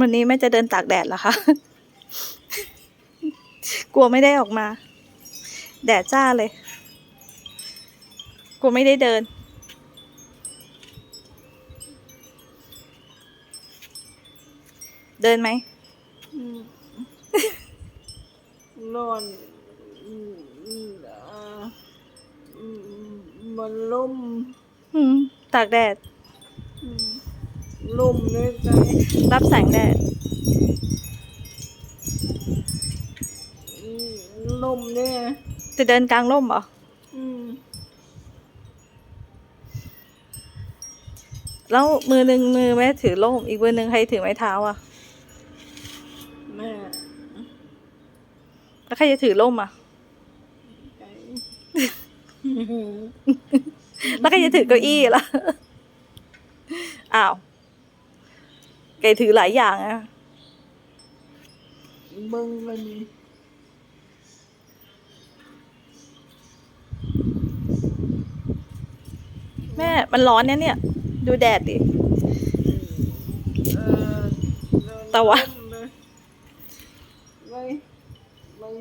วันนี้แม่จะเดินตากแดดเหรอคะ กลัวไม่ได้ออกมา แดดจ้าเลย กลัวไม่ได้เดิน เดินไหมอืมนอนอืมอืมอ่าอืมมันล่มอืมตากแดดอืม ล่มด้วยใจรับแสงแดดอืมล่มเนี่ยจะเดินกลางร่มเหรออืมแล้วมือหนึ่งมือแม่ถือร่ม อีกมือหนึ่งใครถือไม้เท้าอะแม่แล้วใครจะถือร่มอะใจแล้วใครจะถือเก้าอี้ล่ะอ้าว แกถือหลายอย่างอะมึงมันแม่ มันร้อนเนี่ยเนี่ย ดูแดดดิตะวัน เล